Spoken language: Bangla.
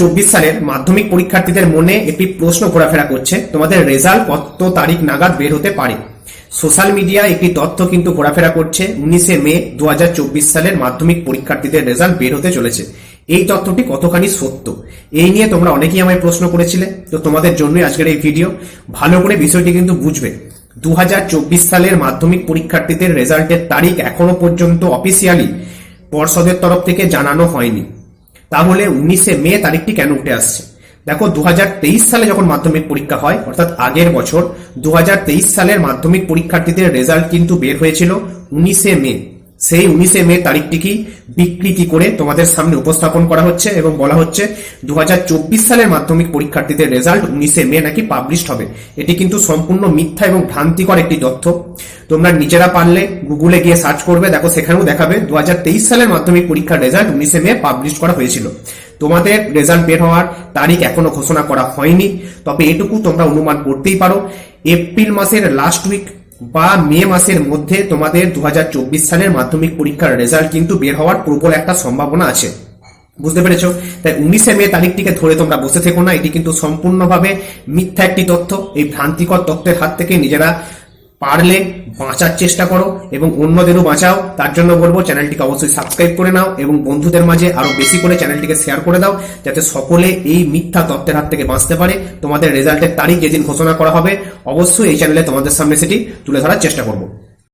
চব্বিশ সালের মাধ্যমিক পরীক্ষার্থীদের মনে একটি প্রশ্ন ঘোরাফেরা করছে। তোমাদের রেজাল্ট কত তারিখ নাগাদ বের হতে পারে? সোশ্যাল মিডিয়ায় একটি তথ্য কিন্তু ঘোরাফেরা করছে, উনিশে মে দুহাজার চব্বিশ সালের মাধ্যমিক পরীক্ষার্থীদের রেজাল্ট বের হতে চলেছে। এই তথ্যটি কতখানি সত্য? এই নিয়ে তোমরা অনেকেই আমায় প্রশ্ন করেছিলে, তো তোমাদের জন্যই আজকের এই ভিডিও। ভালো করে বিষয়টি কিন্তু বুঝবে। দু হাজার চব্বিশ সালের মাধ্যমিক পরীক্ষার্থীদের রেজাল্টের তারিখ এখনও পর্যন্ত অফিসিয়ালি পর্ষদের তরফ থেকে জানানো হয়নি। তাহলে উনিশে মে তারিখটি কেন উঠে আসছে? দেখো দু হাজার তেইশ সালে যখন মাধ্যমিক পরীক্ষা হয়, অর্থাৎ আগের বছর দু হাজার তেইশ সালের মাধ্যমিক পরীক্ষার্থীদের রেজাল্ট কিন্তু বের হয়েছিল উনিশে মে। সেই উনিশে মে তারিখটিকে বিকৃতি করে তোমাদের সামনে উপস্থাপন করা হচ্ছে এবং বলা হচ্ছে দু হাজার চব্বিশ সালের মাধ্যমিক পরীক্ষার্থীদের রেজাল্ট উনিশে মে নাকি পাবলিশড হবে। এটি কিন্তু সম্পূর্ণ মিথ্যা এবং ভ্রান্তিকর একটি তথ্য। তোমরা নিজেরা পারলে গুগলে গিয়ে সার্চ করবে, দেখো সেখানেও দেখাবে দু হাজার তেইশ সালের মাধ্যমিক পরীক্ষার রেজাল্ট উনিশে মে পাবলিশ করা হয়েছিল। তোমাদের রেজাল্ট বের হওয়ার তারিখ এখনও ঘোষণা করা হয়নি, তবে এটুকু তোমরা অনুমান করতেই পারো। এপ্রিল মাসের লাস্ট উইক বা মে মাসের মধ্যে তোমাদের দু হাজার চব্বিশ সালের মাধ্যমিক পরীক্ষার রেজাল্ট কিন্তু বের হওয়ার প্রবল একটা সম্ভাবনা আছে। বুঝতে পেরেছ? তাই উনিশে মে তারিখটিকে ধরে তোমরা বসে থেকো না। এটি কিন্তু সম্পূর্ণভাবে মিথ্যা একটি তথ্য। এই ভ্রান্তিকর তথ্যের হাত থেকে নিজেরা পারলে বাঁচার চেষ্টা করো এবং অন্যদেরও বাঁচাও। তার জন্য বলব চ্যানেলটিকে অবশ্যই সাবস্ক্রাইব করে নাও এবং বন্ধুদের মাঝে আরও বেশি করে চ্যানেলটিকে শেয়ার করে দাও যাতে সকলে এই মিথ্যা তত্ত্বের হাত থেকে বাঁচতে পারে। তোমাদের রেজাল্টের তারিখ যেদিন ঘোষণা করা হবে, অবশ্যই এই চ্যানেলে তোমাদের সামনে সেটি তুলে ধরার চেষ্টা করব।